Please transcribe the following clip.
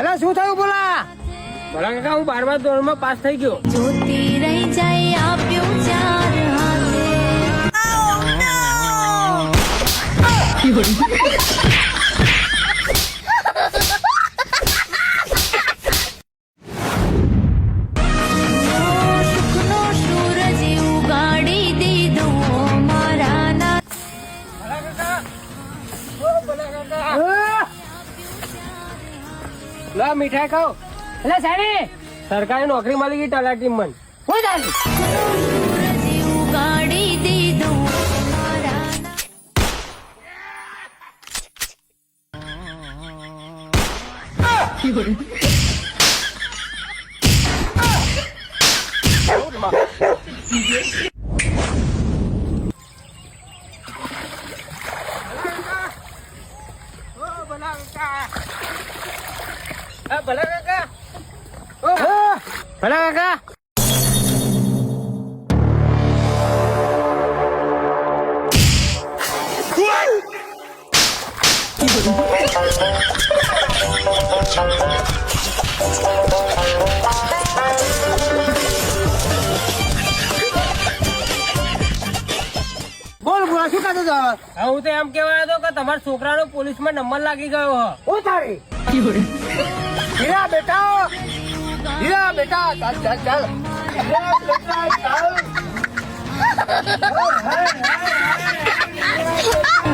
અરે શું થયું બોલા? ભલા કાકા હું બારમા ધોરણમાં પાસ થઈ ગયો. જોતી રહી જાય આપ્યું ચાર હાથે. લા મીઠાઈ ખાઓ. એટલે સારી સરકારી નોકરી મળી ગઈ તલાટી મન. કોઈ ચાલી સૂરજ ઉગાડી મારા ભલા કાકા. આ ઓ ભલા કાકા. બોલ બોલા શું કહેતો છો હા, હું તો એમ કહેવાય હતો કે તમારા છોકરાનો પોલીસમાં નંબર લાગી ગયો હો. ઓ તારી. હીરા બેટા હીરા બેટા ચાલ ચાલ ચાલ. બેટા ચાલ.